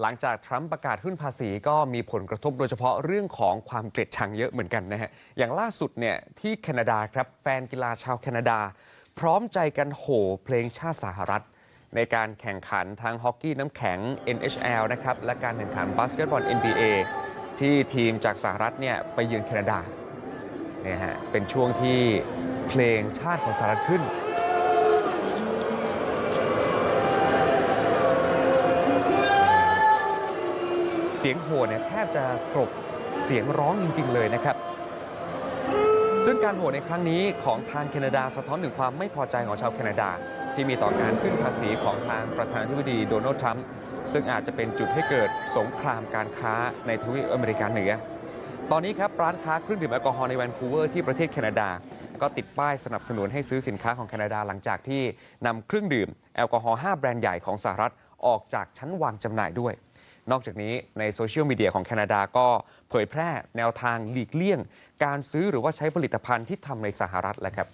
หลังจากทรัมป์ประกาศขึ้นภาษีก็มีผลกระทบโดยเฉพาะเรื่องของความเกลียดชังเยอะเหมือนกันนะฮะ อย่างล่าสุดเนี่ยที่แคนาดาครับแฟนกีฬาชาวแคนาดา พร้อมใจกันโห่เพลงชาติสหรัฐ ในการแข่งขันทางฮอกกี้น้ำแข็ง NHL นะครับและการแข่งขันบาสเกตบอล NBA ที่ทีมจากสหรัฐเนี่ยไปเยือนแคนาดาเนี่ยฮะเป็นช่วงที่เพลงชาติของสหรัฐขึ้น เสียงโห่เนี่ยแทบจะกลบเสียงร้องจริง ๆ เลยนะครับ ซึ่งการโหวตในครั้งนี้ของทางแคนาดาสะท้อนถึงความไม่พอใจของชาวแคนาดา ที่มีต่อการขึ้นภาษีของทางประธานาธิบดีโดนัลด์ทรัมป์ซึ่งอาจจะเป็นจุดให้เกิดสงครามการค้าในทวีปอเมริกาเหนือ ตอนนี้ครับร้านค้าเครื่องดื่มแอลกอฮอล์ในแวนคูเวอร์ที่ประเทศแคนาดา ก็ติดป้ายสนับสนุนให้ซื้อสินค้าของแคนาดาหลังจากที่นำเครื่องดื่มแอลกอฮอล์5แบรนด์ใหญ่ของสหรัฐออกจากชั้นวางจำหน่ายด้วย นอกจากนี้ในโซเชียลมีเดียของแคนาดาก็เผยแพร่แนวทางหลีกเลี่ยง การซื้อหรือว่าใช้ผลิตภัณฑ์ที่ทำในสหรัฐแล้วครับ